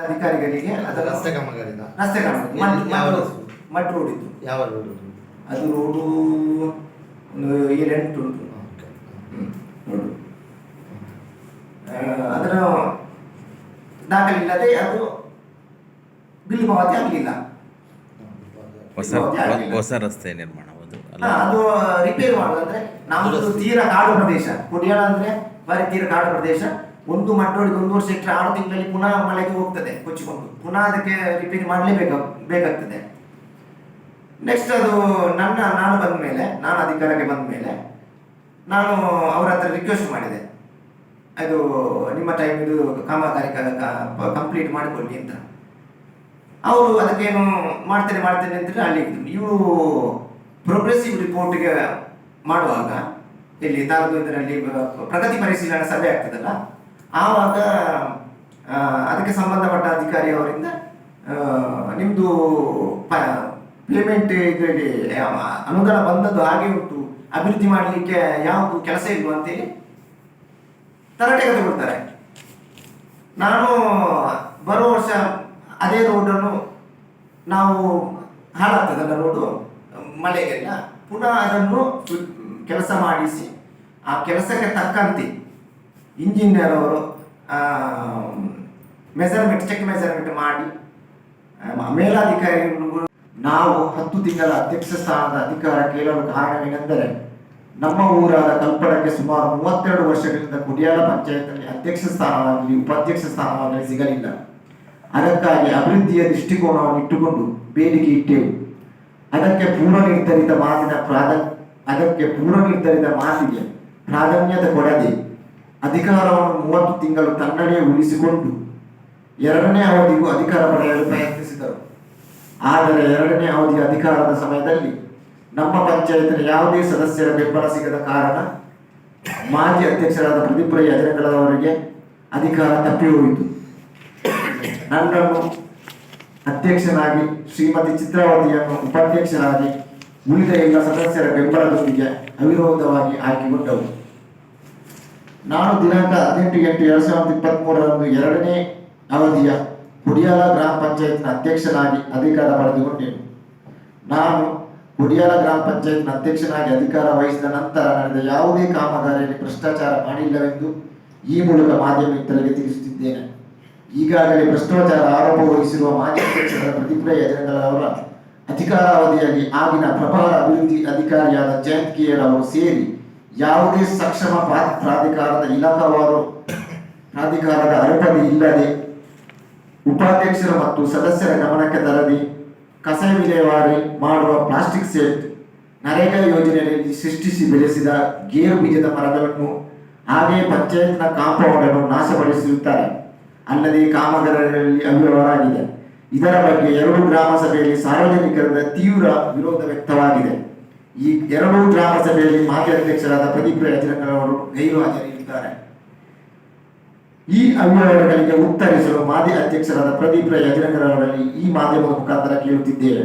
ಅಧಿಕಾರಿಗಳಿಗೆ ಅದು ಅದರ ರಸ್ತೆ ಕಾಮಗಾರಿನ ರಸ್ತೆ ರಸ್ತೆ? ರೋಡ್. ಇತ್ತು ಯಾವ ರೋಡ್ ಅದು? ರೋಡು ಒಂದು ಏಳೆಂಟು ಉಂಟು. ಹ್ಮ್, ಅದರ ದಾಖಲೆ ಇಲ್ಲದೆ ಅದು ಬಿಲ್ ಪಾವತಿ ಆಗಲಿಲ್ಲ. ಹೊಸ ಹೊಸ ರಸ್ತೆ ನಿರ್ಮಾಣ ಅದು ರಿಪೇರ್ ಮಾಡೋದಂದ್ರೆ ನಮ್ಮದು ತೀರಾ ಕಾಡು ಪ್ರದೇಶ. ಕುಡಿಯಾಳ ಅಂದ್ರೆ ಬಾರಿ ತೀರ ಕಾಡು ಪ್ರದೇಶ. ಒಂದು ಮಟ್ಟೊಳಗೆ ಒಂದು ವರ್ಷ ಇಟ್ಟರೆ ಆರು ತಿಂಗಳಲ್ಲಿ ಪುನಃ ಮಳೆಗೆ ಹೋಗ್ತದೆ ಕೊಚ್ಚಿಕೊಂಡು. ಪುನಃ ಅದಕ್ಕೆ ರಿಪೇರಿ ಮಾಡಲೇಬೇಕು, ಬೇಕಾಗ್ತದೆ. ನೆಕ್ಸ್ಟ್ ಅದು ನನ್ನ, ನಾನು ಬಂದ ಮೇಲೆ, ನಾನು ಅಧಿಕಾರಕ್ಕೆ ಬಂದ ಮೇಲೆ ನಾನು ಅವರ ಹತ್ರ ರಿಕ್ವೆಸ್ಟ್ ಮಾಡಿದೆ. ಅದು ನಿಮ್ಮ ಟೈಮ್ ಇದು ಕಾಮಗಾರಿ ಕಂಪ್ಲೀಟ್ ಮಾಡಿಕೊಳ್ಳಿ ಅಂತ. ಅವರು ಅದಕ್ಕೇನು ಮಾಡ್ತೇನೆ ಮಾಡ್ತೇನೆ ಅಂತ ಅಲ್ಲಿ ಇವರು ಪ್ರೋಗ್ರೆಸಿವ್ ರಿಪೋರ್ಟ್ಗೆ ಮಾಡುವಾಗ, ಇಲ್ಲಿ ತಾಲೂಕು ಪ್ರಗತಿ ಪರಿಶೀಲನಾ ಸಭೆ ಆಗ್ತದಲ್ಲ ಆವಾಗ ಅದಕ್ಕೆ ಸಂಬಂಧಪಟ್ಟ ಅಧಿಕಾರಿ ಅವರಿಂದ ನಿಮ್ಮದು ಪೇಮೆಂಟ್ ಇದರಲ್ಲಿ ಅನುದಾನ ಬಂದದ್ದು ಹಾಗೆ ಉಂಟು. ಅಭಿವೃದ್ಧಿ ಮಾಡಲಿಕ್ಕೆ ಯಾವುದು ಕೆಲಸ ಇಲ್ವಾ ಅಂತೇಳಿ ತರಟೆಗೆ ತಗೊಳ್ತಾರೆ. ನಾನು ಬರೋ ವರ್ಷ ಅದೇ ರೋಡನ್ನು ನಾವು ಹಾಳಾಗ್ತದಲ್ಲ ರೋಡು ಮಳೆಗೆಲ್ಲ. ಪುನಃ ಅದನ್ನು ಕೆಲಸ ಮಾಡಿಸಿ, ಆ ಕೆಲಸಕ್ಕೆ ತಕ್ಕಂತೆ ಇಂಜಿನಿಯರ್ ಅವರು ಮೆಸರ್ಮೆಂಟ್ ಚೆಕ್ ಮೆಸರ್ಮೆಂಟ್ ಮಾಡಿ ಮೇಲಾಧಿಕಾರಿಗಳು ನಾವು ಹತ್ತು ತಿಂಗಳ ಅಧ್ಯಕ್ಷ ಸ್ಥಾನದ ಅಧಿಕಾರ ಕೇಳಲು ಕಾರಣವೇನೆಂದರೆ, ನಮ್ಮ ಊರಾದ ಕಲ್ಪಡಕ್ಕೆ ಸುಮಾರು ಮೂವತ್ತೆರಡು ವರ್ಷಗಳಿಂದ ಕುಡಿಯಾಲ ಪಂಚಾಯತ್ನಲ್ಲಿ ಅಧ್ಯಕ್ಷ ಸ್ಥಾನವಾಗಲಿ, ಉಪಾಧ್ಯಕ್ಷ ಸ್ಥಾನವಾಗಲಿ ಸಿಗಲಿಲ್ಲ. ಅದಕ್ಕಾಗಿ ಅಭಿವೃದ್ಧಿಯ ದೃಷ್ಟಿಕೋನವನ್ನು ಇಟ್ಟುಕೊಂಡು ಬೇಡಿಕೆ ಇಟ್ಟೆವು. ಅದಕ್ಕೆ ಪೂರ್ವ ನಿರ್ಧರಿತ ಮಾತಿನ ಪ್ರಾಧ ಅದಕ್ಕೆ ಪೂರ್ವ ನಿರ್ಧರಿತ ಮಾತಿಗೆ ಪ್ರಾಧಾನ್ಯತೆ ಕೊಡದೆ ಅಧಿಕಾರವನ್ನು ಮೂವತ್ತು ತಿಂಗಳು ತನ್ನಡೆ ಉಳಿಸಿಕೊಂಡು ಎರಡನೇ ಅವಧಿಗೂ ಅಧಿಕಾರ ಪಡೆಯಲು ಪ್ರಯತ್ನಿಸಿದರು. ಆದರೆ ಎರಡನೇ ಅವಧಿಯ ಅಧಿಕಾರದ ಸಮಯದಲ್ಲಿ ನಮ್ಮ ಪಂಚಾಯತಿನ ಯಾವುದೇ ಸದಸ್ಯರ ಬೆಂಬಲ ಸಿಗದ ಕಾರಣ ಮಾಜಿ ಅಧ್ಯಕ್ಷರಾದ ಪ್ರದೀಪ್ ರೈ ಅಜರಗಳವರಿಗೆ ಅಧಿಕಾರ ತಪ್ಪಿ ಹೋಯಿತು. ನನ್ನನ್ನು ಅಧ್ಯಕ್ಷನಾಗಿ ಶ್ರೀಮತಿ ಚಿತ್ರಾವತಿಯನ್ನು ಉಪಾಧ್ಯಕ್ಷರಾಗಿ ಉಳಿದ ಎಲ್ಲ ಸದಸ್ಯರ ಬೆಂಬಲದೊಂದಿಗೆ ಅವಿರೋಧವಾಗಿ ಆಯ್ಕೆಗೊಂಡವು. ನಾನು ದಿನಾಂಕ ಹದಿನೆಂಟು ಎಂಟು ಎರಡ್ ಸಾವಿರದ ಇಪ್ಪತ್ತ್ ಮೂರರಂದು ಎರಡನೇ ಅವಧಿಯ ಕುಡಿಯಾಲ ಗ್ರಾಮ ಪಂಚಾಯತ್ನ ಅಧ್ಯಕ್ಷನಾಗಿ ಅಧಿಕಾರ ಪಡೆದುಕೊಂಡೆನು. ನಾನು ಕುಡಿಯಾಲ ಗ್ರಾಮ ಪಂಚಾಯತ್ನ ಅಧ್ಯಕ್ಷನಾಗಿ ಅಧಿಕಾರ ವಹಿಸಿದ ನಂತರ ನಡೆದ ಯಾವುದೇ ಕಾಮಗಾರಿಯಲ್ಲಿ ಭ್ರಷ್ಟಾಚಾರ ಮಾಡಿಲ್ಲವೆಂದು ಈ ಮೂಲಕ ಮಾಧ್ಯಮ ಮಿತ್ರರಿಗೆ ತಿಳಿಸುತ್ತಿದ್ದೇನೆ. ಈಗಾಗಲೇ ಭ್ರಷ್ಟಾಚಾರ ಆರೋಪ ವಹಿಸಿರುವ ಮಾಜಿ ಅಧ್ಯಕ್ಷರ ಯಜನಗಲ ಅವರ ಅಧಿಕಾರಾವಧಿಯಲ್ಲಿ ಆಗಿನ ಪ್ರಭಾರ ಅಭಿವೃದ್ಧಿ ಅಧಿಕಾರಿಯಾದ ಜಯಂತ್ ಕೇರ್ ಅವರು ಸೇರಿ ಯಾವುದೇ ಸಕ್ಷಮ ಪ್ರಾ- ಪ್ರಾಧಿಕಾರದ ಇಲಾಖಾವಾರು, ಪ್ರಾಧಿಕಾರದ ಅರ್ಹತೆ ಇಲ್ಲದೆ ಉಪಾಧ್ಯಕ್ಷರು ಮತ್ತು ಸದಸ್ಯರ ಗಮನಕ್ಕೆ ತರದೆ ಕಸ ವಿಲೇವಾರಿ ಮಾಡುವ ಪ್ಲಾಸ್ಟಿಕ್ ಸೆಟ್ ನರೇಗಾ ಯೋಜನೆಯಲ್ಲಿ ಸೃಷ್ಟಿಸಿ ಬೆಳೆಸಿದ ಗೇರು ಬೀಜದ ಮರಗಳನ್ನು ಹಾಗೆಯೇ ಪಂಚಾಯತ್ನ ಕಾಂಪೌಂಡ್ ಅನ್ನು ನಾಶಪಡಿಸಿರುತ್ತಾರೆ ಅಲ್ಲದೆ ಕಾಮಗಾರಿಗಳಲ್ಲಿ ಅವ್ಯವಹಾರಾಗಿದೆ ಇದರ ಬಗ್ಗೆ ಎರಡು ಗ್ರಾಮ ಸಭೆಯಲ್ಲಿ ಸಾರ್ವಜನಿಕರಿಂದ ತೀವ್ರ ವಿರೋಧ ವ್ಯಕ್ತವಾಗಿದೆ. ಈ ಎರಡೂ ಗ್ರಾಮ ಸಭೆಯಲ್ಲಿ ಮಾಜಿ ಅಧ್ಯಕ್ಷರಾದ ಪ್ರದೀಪ್ ರಜನಗರವರು ಗೈರು ಹಾಜರಿದ್ದಾರೆ. ಈ ಅಭಿಮಾನಗಳಿಗೆ ಉತ್ತರಿಸಲು ಮಾಜಿ ಅಧ್ಯಕ್ಷರಾದ ಪ್ರದೀಪ್ ರೈ ಅವರಲ್ಲಿ ಈ ಮಾಧ್ಯಮದ ಮುಖಾಂತರ ಕೇಳುತ್ತಿದ್ದೇವೆ.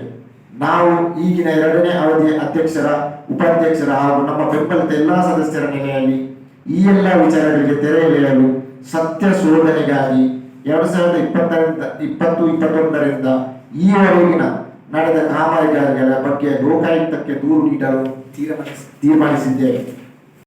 ನಾವು ಈಗಿನ ಎರಡನೇ ಅವಧಿಯ ಅಧ್ಯಕ್ಷರ, ಉಪಾಧ್ಯಕ್ಷರ ಹಾಗೂ ನಮ್ಮ ಬೆಂಬಲಿತ ಎಲ್ಲಾ ಸದಸ್ಯರ ನೆಲೆಯಲ್ಲಿ ಈ ಎಲ್ಲ ವಿಚಾರಗಳಿಗೆ ತೆರೆ ಸತ್ಯ ಶೋಧನೆಗಾಗಿ ಎರಡ್ ಸಾವಿರದ ಇಪ್ಪತ್ತರಿಂದ, ಇಪ್ಪತ್ತು, ಇಪ್ಪತ್ತೊಂದರಿಂದ ಈವರೆಗಿನ ನಡೆದ ಕಾಮಗಾರಿಗಳ ಬಗ್ಗೆ ಲೋಕಾಯುಕ್ತಕ್ಕೆ ದೂರು ನೀಡಲು ತೀರ್ಮಾನಿಸಿ ತೀರ್ಮಾನಿಸಿದ್ದೇವೆ.